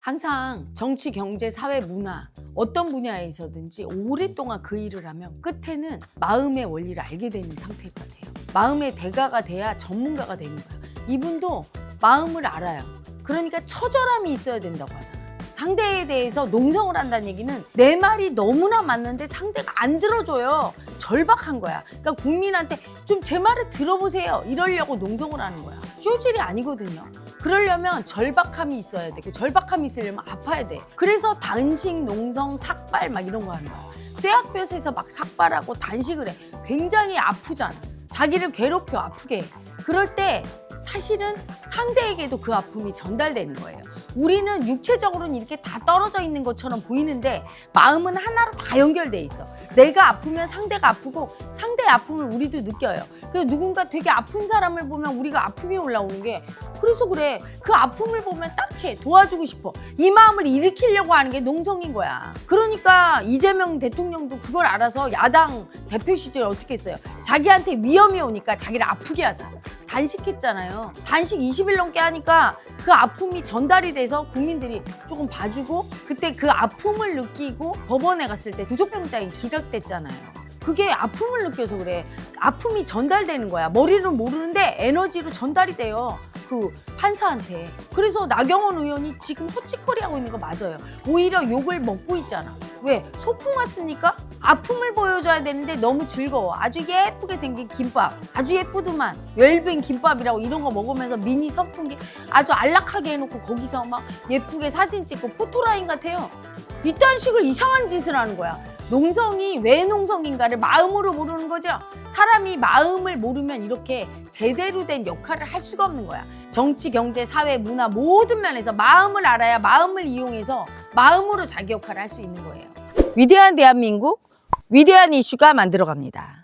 항상 정치, 경제, 사회, 문화 어떤 분야에서든지 오랫동안 그 일을 하면 끝에는 마음의 원리를 알게 되는 상태가 돼요. 마음의 대가가 돼야 전문가가 되는 거예요. 이분도 마음을 알아요. 그러니까 처절함이 있어야 된다고 하잖아요. 상대에 대해서 농성을 한다는 얘기는 내 말이 너무나 맞는데 상대가 안 들어줘요. 절박한 거야. 그러니까 국민한테 좀 제 말을 들어보세요. 이러려고 농성을 하는 거야. 쇼질이 아니거든요. 그러려면 절박함이 있어야 되고 절박함이 있으려면 아파야 돼. 그래서 단식, 농성, 삭발 막 이런 거 하는 거야. 떼학볕에서 막 삭발하고 단식을 해. 굉장히 아프잖아. 자기를 괴롭혀 아프게. 해. 그럴 때 사실은 상대에게도 그 아픔이 전달되는 거예요. 우리는 육체적으로는 이렇게 다 떨어져 있는 것처럼 보이는데 마음은 하나로 다 연결돼 있어. 내가 아프면 상대가 아프고 상대의 아픔을 우리도 느껴요. 그래서 누군가 되게 아픈 사람을 보면 우리가 아픔이 올라오는 게 그래서 그래. 그 아픔을 보면 딱해. 도와주고 싶어. 이 마음을 일으키려고 하는 게 농성인 거야. 그러니까 이재명 대통령도 그걸 알아서 야당 대표 시절 어떻게 했어요? 자기한테 위험이 오니까 자기를 아프게 하자. 단식했잖아요. 단식 20일 넘게 하니까 그 아픔이 전달이 돼서 국민들이 조금 봐주고 그때 그 아픔을 느끼고 법원에 갔을 때 구속영장이 기각됐잖아요. 그게 아픔을 느껴서 그래. 아픔이 전달되는 거야. 머리는 모르는데 에너지로 전달이 돼요. 그 판사한테. 그래서 나경원 의원이 지금 허치거리 하고 있는 거 맞아요. 오히려 욕을 먹고 있잖아. 왜? 소풍 왔으니까 아픔을 보여줘야 되는데 너무 즐거워. 아주 예쁘게 생긴 김밥. 아주 예쁘더만. 웰빙 김밥이라고 이런 거 먹으면서 미니 선풍기 아주 안락하게 해놓고 거기서 막 예쁘게 사진 찍고 포토라인 같아요. 이딴 식을 이상한 짓을 하는 거야. 농성이 왜 농성인가를 마음으로 모르는 거죠. 사람이 마음을 모르면 이렇게 제대로 된 역할을 할 수가 없는 거야. 정치, 경제, 사회, 문화 모든 면에서 마음을 알아야 마음을 이용해서 마음으로 자기 역할을 할 수 있는 거예요. 위대한 대한민국, 위대한 이슈가 만들어갑니다.